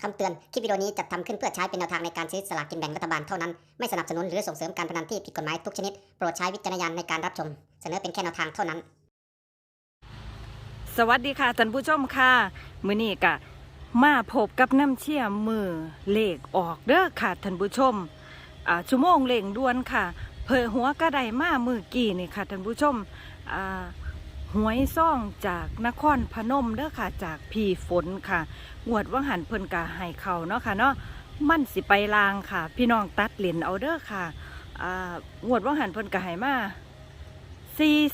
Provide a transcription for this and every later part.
คำเตือน คลิปวิดีโอนี้จัดทำขึ้นเพื่อใช้เป็นแนวทางในการซื้อสลากกินแบ่งรัฐบาลเท่านั้น ไม่สนับสนุนหรือส่งเสริมการพนันที่ผิดกฎหมายทุกชนิด โปรดใช้วิจารณญาณในการรับชม เสนอเป็นแค่แนวทางเท่านั้น สวัสดีค่ะท่านผู้ชมค่ะ มื้อนี้ก็มาพบกับน้ำเชี่ยมือเลขออกเด้อค่ะท่านผู้ชมอ่าชั่วโมงเล่งด่วนค่ะ เผยหัวกระไดมามือกี่นี่ค่ะท่านผู้ชมอ่า หวยซ่องจากนครพนมเด้อค่ะ จากพี่ฝนค่ะงวดว่างหันเพิ่นกะให้เขาเนาะค่ะเนาะมั่นสิไปลางค่ะ พี่น้องตัดเหรียญเอาเด้อค่ะงวดว่างหันเพิ่นกะให้มา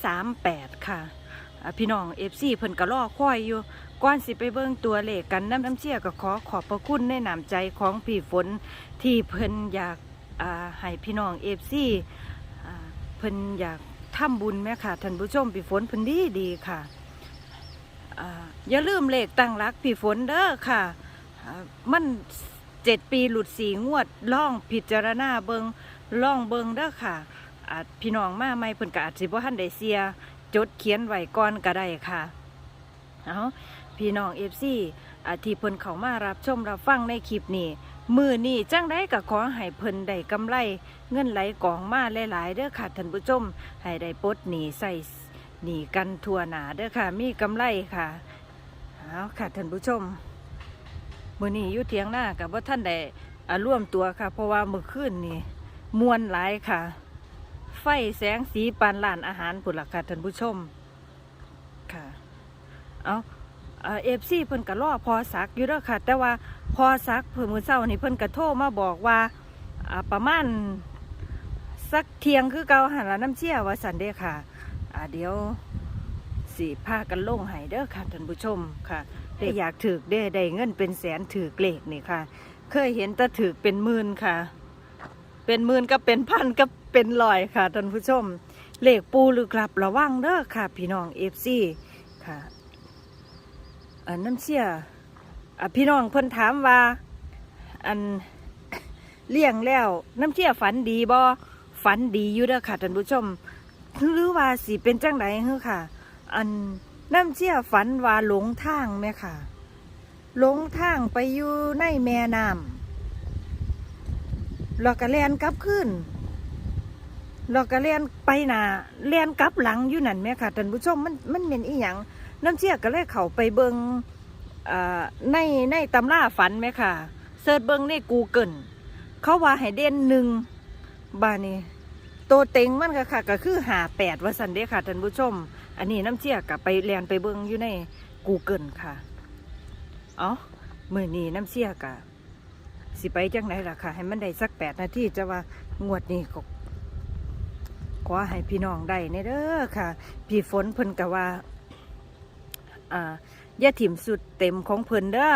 438ค่ะอ่าพี่น้องเอฟซีเพิ่นก็รอคอยอยู่ก่อนสิไปเบิ่งตัวเลขกันน้ำน้ำเชี่ยก็ขอขอบพระคุณในน้ำใจของพี่ฝนที่เพิ่นอยากอ่าให้พี่น้องเอฟซีเพิ่นอยาก ทำบุญแม่ค่ะท่านผู้ชมพี่ฝนพิ่นดีดีค่ะอย่าลืมเลขตั้งรักพี่ฝนเด้อค่ะมันเจ็ดปีหลุดสีงวดล่องพิจารณาเบิงล่องเบิงเด้อค่ะอาจพี่น้องมาไม่เพิ่นก็อาจสิบ่ทันได้เสีย จดเขียนไว้ก่อนก็ได้ค่ะเอาพี่น้องเอฟซีที่เพิ่นเขามารับชมรับฟังในคลิปนี้ มือนี้จังได้ก็ขอให้เพิ่นได้กำไร เงินไหลกองมาหลายๆเด้อค่ะท่านผู้ชมให้ได้ปลดหนีใส่หนีกันทั่วหนาเด้อค่ะ มีกำไรค่ะเอาค่ะท่านผู้ชม มือนี้อยู่เทียงหน้ากับว่าท่านได้อาร่วมตัวค่ะ เพราะว่ามือคืนนี่มวนหลายค่ะ ไฟแสงสีปานลานอาหารผุนลักค่ะท่านผู้ชมค่ะเอา เอฟซีเพิ่นกะล่อพอสักอยู่แล้วค่ะ แต่ว่าพอสักเพิ่นมื้อเช้านี่เพิ่นกะโทรมาบอกว่าประมาณสักเที่ยงคือเก่าหันละน้ำเชี่ยว่าสันเด้ค่ะเดี๋ยวสิพากันลงให้เด้อค่ะท่านผู้ชมค่ะได้อยากถือได้ได้เงินเป็นแสนถือเลขนี่ค่ะ เคยเห็นแต่ถือเป็นหมื่นค่ะ เป็นหมื่นก็เป็นพันก็เป็นลอยค่ะท่านผู้ชมเลขปูหรือกลับระวังเด้อค่ะ พี่น้องเอฟซีค่ะ อันน้ำเชี่ยอพี่น้องเพิ่นถามว่า อันเลี้ยงแล้ว น้ำเชี่ยฝันดีบ่ฝันดีอยู่เด้อค่ะท่านผู้ชมหรือว่าสิเป็นจังไดเฮ้อค่ะ อันน้ำเชี่ยฝันว่าหลงทางไหมค่ะหลงทางไปอยู่ในแม่น้ำเราก็เลียนกลับขึ้นเราก็เลียนไปหนาเลียนกลับหลังอยู่นั่นแหม่ค่ะท่านผู้ชมมันมันเป็นอีหยัง น้ำเชี่ยก็เลยเข้าไปเบิงอ่าในในตำราฝันไหมค่ะเสิร์ชเบิงในกูเกิลเขาว่าให้เด่นหนึ่งบานี้ตัวเต็งมันก็ค่ะ ก็คือหาแปดว่าสันเด้ค่ะท่านผู้ชม อันนี้น้ำเชี่ยกับไปเรียนไปเบิงอยู่ในกูเกิลค่ะเอ๋อมือนี้น้ำเชี่ยกะสิไปจังไหนล่ะค่ะ ให้มันได้สักแปดนาทีจะว่างวดนี้ก็ขอให้พี่น้องได้ในเด้อค่ะ พี่ฝนเพิ่นกะว่า อ่าอย่าถิ่มสุดเต็มของเพิ่นเด้อ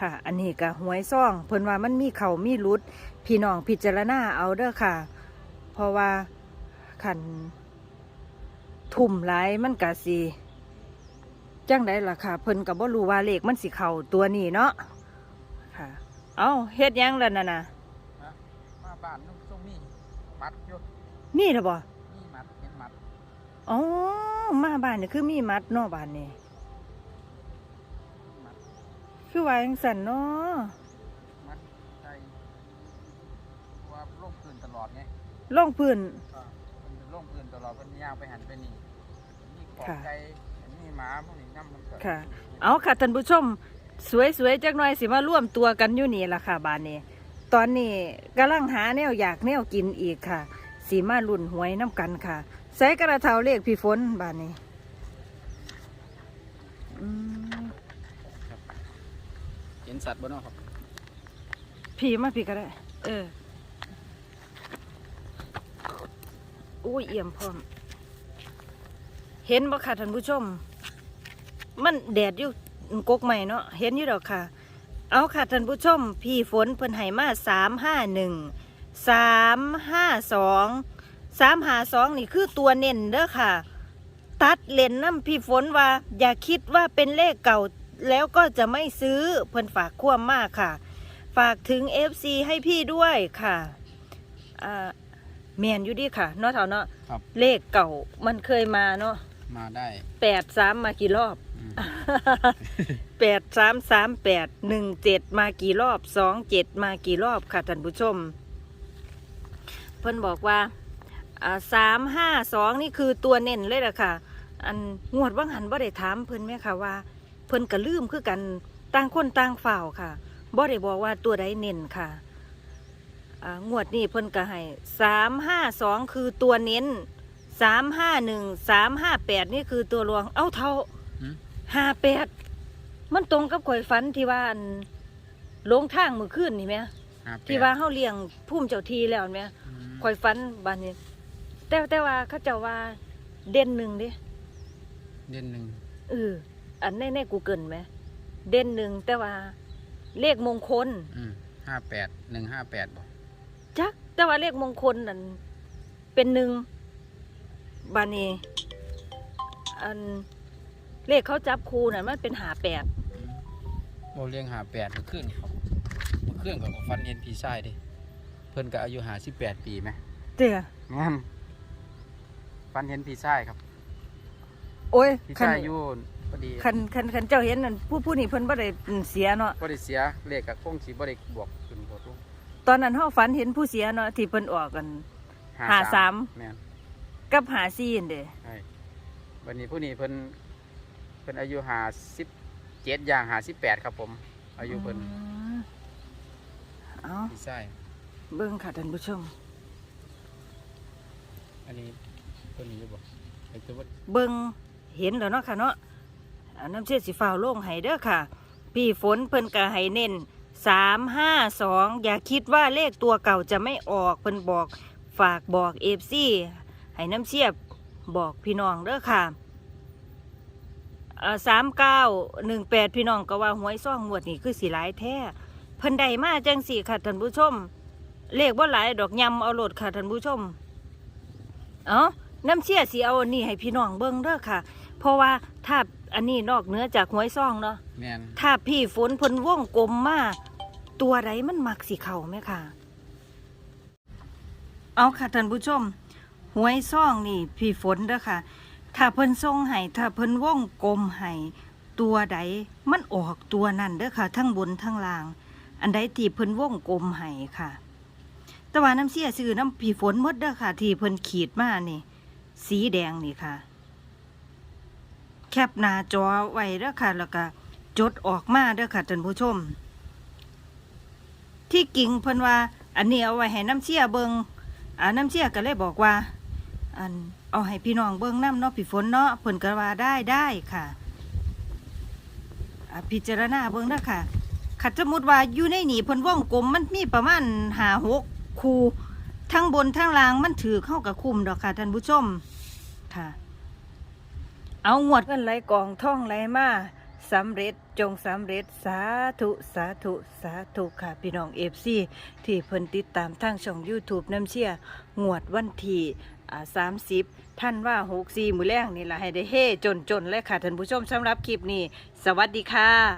ค่ะ อันนี้กะหวยซ่องเพิ่นว่ามันมีเข่ามีรุด พี่น้องพิจารณาเอาเด้อค่ะ เพราะว่าขันทุ่มหลายมันกะสิจังไดล่ะค่ะ เพิ่นก็บ่รู้ว่าเลขมันสิเข่าตัวนี้เนาะค่ะ เอาเฮ็ดหยังแล้วน่ะนะนะมาบ้านนุ่งทรงมีมัดอยู่มีหรือบ่มีมัดเห็นมัดอ๋อมาบ้านนี่คือมีมัดเนาะบ้านนี่มัด คือว่าจังซั่นเนาะมัดใจว่าโล่งพื้นตลอดไงลงพื้นก็มันเป็นโล่งพื้นตลอดมันย่างไปหันไปนี่มีขอบค่ะ ใจมีหมาพวกนี้น้ำมันก็ค่ะ เอาค่ะท่านผู้ชม สวยๆจักหน่อยสิมาร่วมตัวกันอยู่นี่ล่ะค่ะบ้านนี้ ตอนนี้กำลังหาแนวอยากแนวกินอีกค่ะ สีมาลุ่นหวยน้ำกันค่ะ ใส่กระเทาเลขพี่ฝนบ้านนี้อืม เห็นสัตว์บนนอกครับพี่มาพี่ก็ได้ เอออุ้ยเอี่ยมพร้อม เห็นบ่ค่ะท่านผู้ชม มันแดดอยู่กกใหม่เนาะเห็นอยู่ดอกค่ะ เอาค่ะท่านผู้ชม พี่ฝนเพิ่นให้มาสามห้าหนึ่งสามห้าสองสามหาสองนี่คือตัวเน้นเด้อค่ะ ตัดเลนน้ำพี่ฝนว่า อย่าคิดว่าเป็นเลขเก่า แล้วก็จะไม่ซื้อเพิ่นฝากควมมากค่ะ ฝากถึง FC ให้พี่ด้วยค่ะอ่าแมนอยู่ดีค่ะเนาะเท่าเนาะครับ เลขเก่ามันเคยมาเนาะมาได้แปดสามมากี่รอบ อืม แปดสามสามแปดหนึ่งเจ็ดมากี่รอบสองเจ็ดมากี่รอบค่ะท่านผู้ชม เพิ่นบอกว่าสามห้าสองนี่คือตัวเน้นเลยล่ะค่ะ อันงวดว่างหันบ่ได้ถามเพิ่นไหมค่ะว่า เพิ่นก็ลืมคือกันต่างคนต่างฝ่าวค่ะบ่ได้บอกว่าตัวใดเน้นค่ะอ่างวดนี้เพิ่นก็ให้สามห้าสองคือตัวเน้นสามห้าหนึ่งสามห้าแปดนี่คือตัวรวง เอ้าเท่าหืมห้าแปดมันตรงกับข่อยฝันที่ว่าอันหลงทางมือขึ้นนี่ไหมห้าแปดที่ว่าเฮาเลี้ยงพุ่มเจ้าทีแล้วไหมอืมข่อยฝันบานนี้ แต่แต่ว่าเขาเจ้าว่าเด่นหนึ่งเด้เด่นหนึ่งเออ อันในในกูเกิลไหมเด่นหนึ่งแต่ว่า เลขมงคลห้าแปดหนึ่งห้าแปดบอกจักแต่ว่าเลขมงคลนั่นเป็นหนึ่งบานนี้อันเลขเขาจับคูน่ะมันเป็นหาแปดโอเลี้ยงหาแปดเมื่อคืนครับเมื่อคืนกับฟันเห็นพี่ชายเดิเพิ่นก็อายุหาสิบแปดปีไหมเตี้ยงั้นฟันเห็นพี่ชายครับ โอ้ยพี่คันชายอายุ พอดีคันคันคันเจ้าเห็นนั่นผู้ผู้นี่เพิ่นบ่ได้เสียเนาะบ่ได้เสียเลขกับคงสีบ่ได้บวกขึ้นบวกลงตอนนั้นเฮาฝันเห็นผู้เสียเนาะที่เพิ่นออกกันหาสามแม่นกับหาซีนเด้ใช่วันนี้ผู้นี้เพิ่นเพิ่นอายุหาสิบเจ็ดอย่างหาสิบแปดครับผม อายุเพิ่นอืมเอาพี่ชายเบิ่งค่ะท่านผู้ชม อันนี้เพิ่นอยู่บ่ไอ้ตัวว่าเบิ่งเห็นแล้วเนาะค่ะเนาะอั นน้ำเชื่อสีฟ้าโล่งให้เด้อค่ะ พี่ฝนเพิ่นก็ให้เน้นสามห้าสองอย่าคิดว่าเลขตัวเก่าจะไม่ออกเพิ่นบอกฝากบอกเอฟซีให้น้ำเชียบบอกพี่น้องเด้อค่ะสามเก้าหนึ่งแปดพี่น้องก็ว่าหวยซ่องงวดนี่คือสีหลายแท้เพิ่นได้มาจังสี่ค่ะท่านผู้ชม เลขว่าหลายดอกยำเอาโหลดค่ะท่านผู้ชม เอ้า น้ำเชี่ยสีเอาอันนี้ให้พี่น้องเบิ่งเด้อค่ะ เพราะว่าถ้าอันนี้นอกเหนือจากหวยซ่องเนาะแม่นถ้าพี่ฝนเพิ่นว่องกลมมาตัวใดมันมักสิเข่าไหมค่ะ เอาค่ะท่านผู้ชมหวยซ่องนี่ พี่ฝนเด้อค่ะ ถ้าเพิ่นส่งให้ถ้าเพิ่นว่องกลมให้ตัวใดมันออกตัวนั่นเด้อค่ะ ทั้งบนทั้งล่าง อันใดที่เพิ่นว่องกลมให้ค่ะ แต่ว่าน้ำเสียซื้อน้ำพี่ฝนหมดเด้อค่ะ ที่เพิ่นขีดมานี่ สีแดงนี่ค่ะ แคปหน้าจอไว้เด้อค่ะ แล้วก็จดออกมาเด้อค่ะท่านผู้ชม ที่กิ่งเพิ่นว่า อันนี้เอาไว้ให้น้ำเชี่ยเบิงอ่าน้ำเชี่ยก็เลยบอกว่า อันเอาให้พี่น้องเบิงน้ำเนาะพี่ฝนเนาะเพิ่นก็ว่าได้ได้ค่ะอ่าพิจารณาเบิงเด้อค่ะขัดสมมุติว่าอยู่ในหนีเพิ่นว่องกลมมันมีประมาณหาหกคูทั้งบนทั้งล่างมันถือเข้ากับคุมดอกค่ะท่านผู้ชม ค่ะ เอางวดเงินไหลกองท่องไหลมาสำเร็จจงสำเร็จสาธุสาธุสาธุค่ะพี่น้องเอฟซีที่เพิ่นติดตามทางช่อง YouTube น้ำเชี่ยงวดวันที่สามสิบท่านว่าหกสี่มือแรงนี่แหละให้ได้เฮ่จนจนเลยค่ะท่านผู้ชมสำหรับคลิปนี้ สวัสดีค่ะ